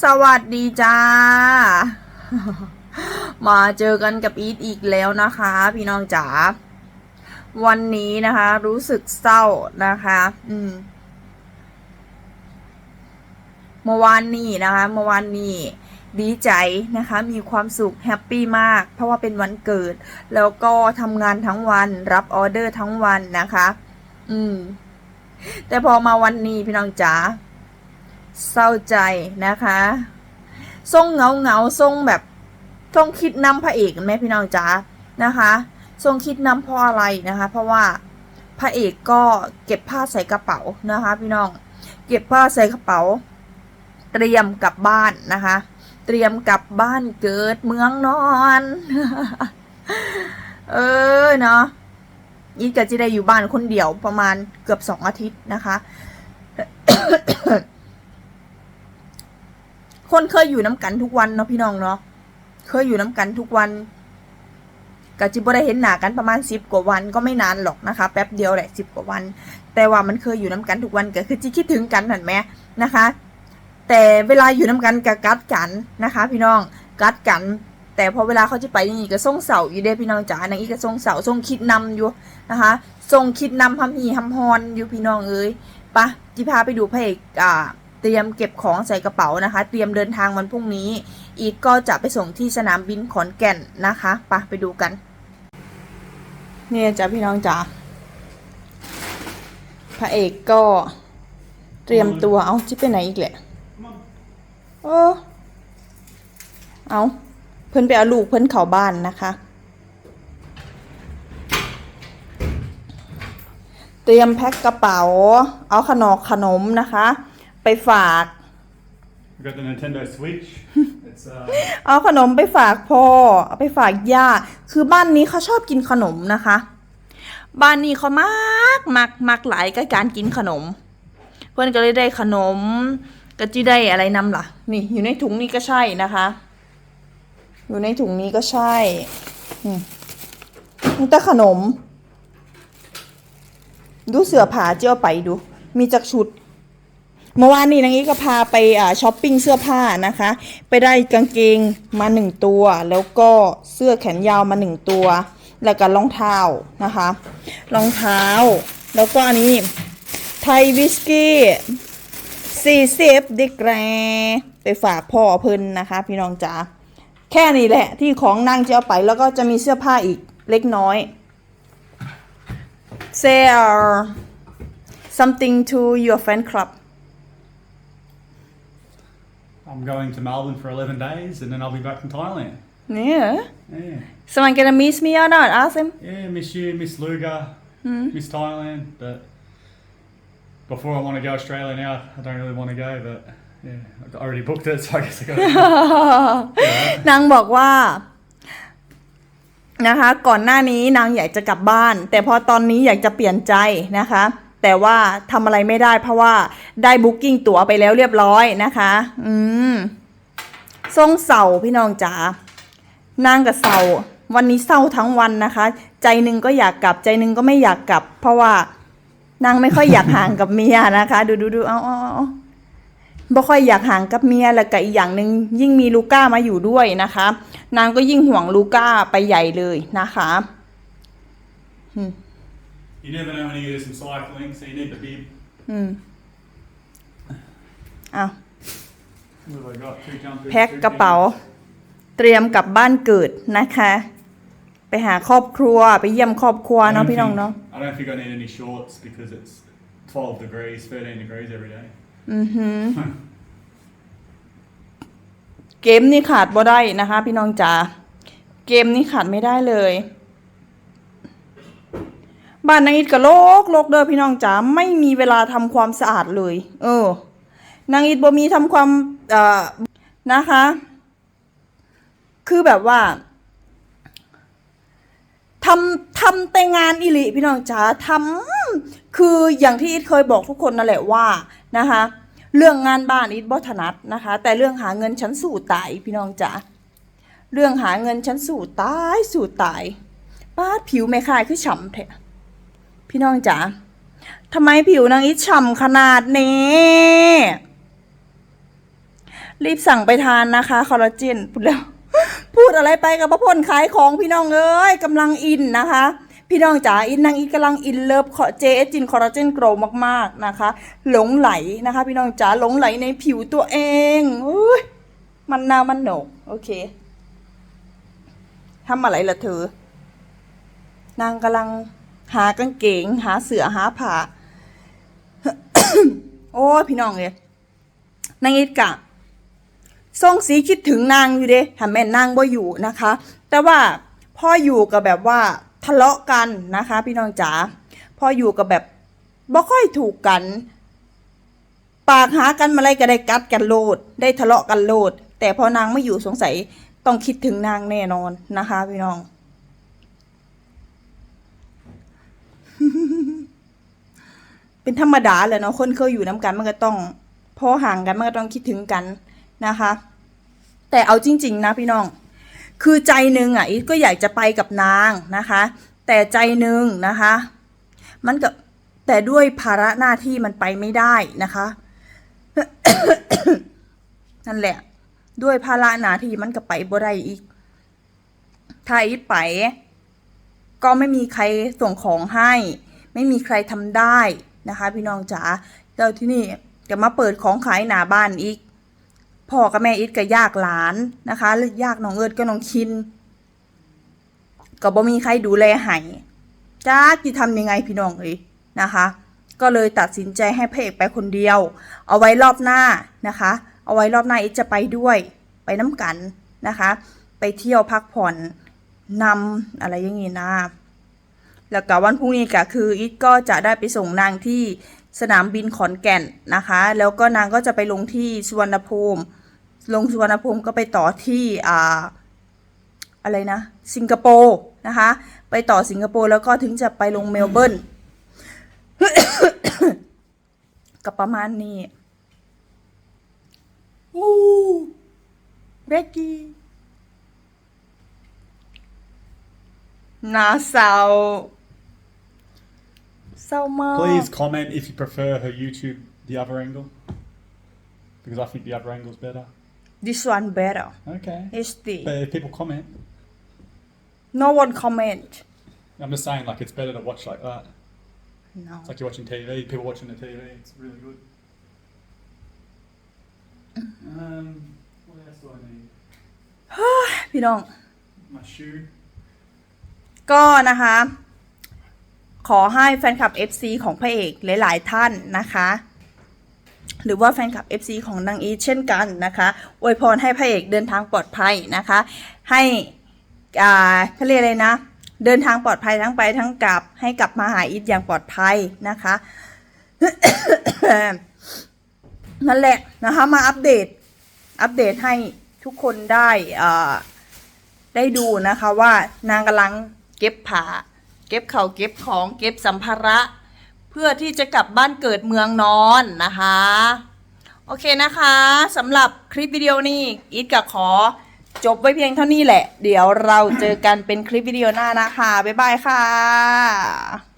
สวัสดีจ้า มาเจอกันกับอีทอีกแล้วนะคะ พี่น้องจ๋า วันนี้นะคะ รู้สึกเศร้านะคะ อืม เมื่อวานนี้นะคะ เมื่อวานนี้ดีใจนะคะ มีความสุขแฮปปี้มาก เพราะว่าเป็นวันเกิด แล้วก็ทำงานทั้งวัน รับออเดอร์ทั้งวันนะคะ อืม แต่พอมาวันนี้พี่น้องจ๋า เศร้าใจนะคะทรงเงาเงาทรงแบบทรงคิดนำพระเอกไหมพี่น้องจ๋านะคะทรงคิดนำเพราะอะไรนะคะ เพราะว่าพระเอกก็เก็บผ้าใส่กระเป๋านะคะ พี่น้องเก็บผ้าใส่กระเป๋า เตรียมกลับบ้านนะคะ เตรียมกลับบ้านเกิดเมืองนอนเออเนาะอีกก็จะได้อยู่บ้านคนเดียวประมาณเกือบสองอาทิตย์นะคะ คนเคยอยู่น้ำกันทุกวันเนาะพี่น้องเนาะเคยอยู่น้ำกันทุกวันกะจิบได้เห็นหนากันประมาณสิบกว่าวันก็ไม่นานหรอกนะคะ แป๊บเดียวแหละสิบกว่าวัน แต่ว่ามันเคยอยู่น้ำกันทุกวันก็คือจิคิดถึงกันนั่นไหมนะคะ แต่เวลาอยู่น้ำกันกับกัดกันนะคะ พี่น้องกัดกัน แต่พอเวลาเขาจะไปนี่ก็ส่งเสาอยู่เด้พี่น้องจ๋านางอีก็ส่งเสาส่งคิดนำอยู่นะคะส่งคิดนำทำหีทำฮอนอยู่พี่น้องเอ้ยปะจิพาไปดูพระเอกอ่า เตรียมเก็บของใส่กระเป๋านะคะ เตรียมเดินทางวันพรุ่งนี้ อีกก็จะไปส่งที่สนามบินขอนแก่นนะคะไปะไปดูกัน เนี่ยจ้ะพี่น้องจ๋าพระเอกก็เตรียมตัวเอาจิไปไหนอีกแหละโอ้เอาเพิ่นไปเอาลูกเพิ่นเข้าบ้านนะคะ เตรียมแพ็คกระเป๋า เอาขนมขนมนะคะ ไปฝาก We've got the Nintendo Switch. It's uh, เอาขนมไปฝากพ่อเอาไปฝากย่าคือบ้านนี้เขาชอบกินขนมนะคะ บ้านนี้เขามากมักมักหลายกับการกินขนม เพื่อนก็เลยได้ขนมก็จีได้อะไรนำล่ะ นี่อยู่ในถุงนี้ก็ใช่นะคะ อยู่ในถุงนี้ก็ใช่นี่นี่แต่ขนม ดูเสือผ้าเจ้าไปดู มีจักชุด เมื่อวานนี้นางอีก็พาไปอ่าช้อปปิ้งเสื้อผ้านะคะ ไปได้กางเกงมาหนึ่งตัว แล้วก็เสื้อแขนยาวมาหนึ่งตัว แล้วก็รองเท้านะคะ รองเท้า แล้วก็อันนี้ไทยวิสกี้สี่สิบดิกแรไปฝากพ่อเพิ่นนะคะ พี่น้องจ๋าแค่นี้แหละที่ของนางจะเอาไปแล้วก็จะมีเสื้อผ้าอีกเล็กน้อย say uh, something to your fan club I'm going to Melbourne for 11 days and then I'll be back in Thailand. Yeah. Yeah. Someone gonna miss me or not? Ask him. Yeah, miss you, miss Luga, miss Thailand, but before I want to go Australia now, I don't really want to go, but yeah, I already booked it, so I guess I got to นางบอกว่า นะคะ ก่อนหน้านี้นางอยากจะกลับบ้าน แต่พอตอนนี้อยากจะเปลี่ยนใจนะคะ แต่ว่าทำอะไรไม่ได้เพราะว่าได้บุ๊กิ้งตั๋วไปแล้วเรียบร้อยนะคะ อืมทรงเสาพี่น้องจ๋านางกับเสาวันนี้เศร้าทั้งวันนะคะ ใจหนึ่งก็อยากกลับใจหนึ่งก็ไม่อยากกลับ เพราะว่านางไม่ค่อยอยากห่างกับเมียนะคะ ดูดูดูเอาเอาเอาบ่ค่อยอยากห่างกับเมียแล้วก็อีกอย่างหนึ่งยิ่งมีลูก้ามาอยู่ด้วยนะคะ นางก็ยิ่งห่วงลูก้าไปใหญ่เลยนะคะ You never know when you do some cycling, so you need the bib. อืมเอา What have I got? Two jumpers. แพ็ค two กระเป๋า things. เตรียมกลับบ้านเกิดนะคะ ไปหาครอบครัวไปเยี่ยมครอบครัว I เนาะ don't พี่น้อง think- เนาะ I don't think I need any shorts because it's 12 degrees, 13 degrees every day. อือหือ เกมนี่ขาดบ่ได้นะคะ พี่น้องจ๋าเกมนี่ขาดไม่ได้เลย บ้านนางอิดก็โลกโลกเด้อพี่น้องจ๋าไม่มีเวลาทำความสะอาดเลย เออนางอิดบ่มีทำความเอ่อนะคะ คือแบบว่าทำทำแต่งานอิลิพี่น้องจ๋าทำคืออย่างที่อิดเคยบอกทุกคนนั่นแหละว่านะคะ เรื่องงานบ้านอิดบ่ถนัดนะคะ แต่เรื่องหาเงินฉันสู่ตายพี่น้องจ๋าเรื่องหาเงินฉันสู่ตายสู่ตายป้าดผิวแม่คายคือฉ่ำแท้ พี่น้องจ๋าทำไมผิวนางอิฉ่ำขนาดนี้ รีบสั่งไปทานนะคะคอลลาเจนพูดแล้ว พูดอะไรไปกับพระพลขายของพี่น้องเอ้ยกำลังอินนะคะพี่น้องจ๋าอินนางอิกำลังอินเลิฟเจเอจินคอลลาเจนโกรมากๆนะคะ หลงไหลนะคะ พี่น้องจ๋าหลงไหลในผิวตัวเองอยมันนามันโหนก โอเคทำอะไรล่ะเธอนางกำลัง หากางเกง หาเสือหาผ้าโอ้พี่น้องเลยนางอิดกะส่งสีคิดถึงนางอยู่เด้ถ้าแม่นนางบ่อยู่นะคะ แต่ว่าพ่ออยู่กับแบบว่าทะเลาะกันนะคะ พี่น้องจ๋าพ่ออยู่กับแบบบ่ค่อยถูกกัน ปากหากันมาอะไรก็ได้กัดกันโลด ได้ทะเลาะกันโลด แต่พอนางไม่อยู่สงสัยต้องคิดถึงนางแน่นอนนะคะ พี่น้อง เป็นธรรมดาแหละเนาะคนเคยอยู่น้ำกันมันก็ต้อง พอห่างกันมันก็ต้องคิดถึงกันนะคะ แต่เอาจริง ๆ นะพี่น้อง คือใจหนึ่งอะอีทก็อยากจะไปกับนางนะคะ แต่ใจหนึ่งนะคะ มันก็แต่ด้วยภาระหน้าที่มันไปไม่ได้นะคะนั่นแหละ ด้วยภาระหน้าที่มันก็ไปบ่ได้อีกถ้าอีทไป ก็ไม่มีใครส่งของให้ ไม่มีใครทำได้นะคะ พี่น้องจ๋าแล้วที่นี่จะมาเปิดของขายหน้าบ้านอีกพ่อกับแม่อิดก็ยากหลานนะคะหรือยากน้องเอิดก็น้องคินก็บ่มีใครดูแลให้จ้าที่ทำยังไงพี่น้องเอ้ยนะคะ ก็เลยตัดสินใจให้พระเอกไปคนเดียว เอาไว้รอบหน้านะคะ เอาไว้รอบหน้าอิดจะไปด้วย ไปน้ำกันนะคะ ไปเที่ยวพักผ่อน นำอะไรอย่างงี้นะ แล้วก็วันพรุ่งนี้ก็คืออิทก็จะได้ไปส่งนางที่สนามบินขอนแก่นนะคะ แล้วก็นางก็จะไปลงที่สุวรรณภูมิ ลงสุวรรณภูมิก็ไปต่อที่อ่าอะไรนะ สิงคโปร์นะคะ ไปต่อสิงคโปร์แล้วก็ถึงจะไปลงเมลเบิร์นก็ประมาณนี้อู้เรกกี้ น่าเศร้าเศร้ามาก Please comment if you prefer her YouTube the other angle. Because I think the other angle's better. this one better Okay. HD But if people comment, no one comment I'm just saying like it's better to watch like that. no It's like you're watching TV, people watching the TV, it's really good. Um, what else do I need? พี่น้อง My shoe. ก็นะคะ ขอให้แฟนคลับ FC ของพระเอกหลาย ๆ ท่านนะคะ หรือว่าแฟนคลับ FC ของนางอีเช่นกันนะคะอวยพรให้พระเอกเดินทางปลอดภัยนะคะ ให้อ่าเขาเรียกอะไรนะเดินทางปลอดภัยทั้งไปทั้งกลับให้กลับมาหาอีทอย่างปลอดภัยนะคะนั่นแหละนะคะมาอัปเดตอัปเดตให้ทุกคนได้อ่าได้ดูนะคะว่านางกำลัง เก็บผ้าเก็บเข่าเก็บของเก็บสัมภาระ เพื่อที่จะกลับบ้านเกิดเมืองนอนนะคะ โอเคนะคะสำหรับคลิปวิดีโอนี้อีทกับขอจบไว้เพียงเท่านี้แหละ เดี๋ยวเราเจอกันเป็นคลิปวิดีโอหน้านะคะ บ๊ายบายค่ะ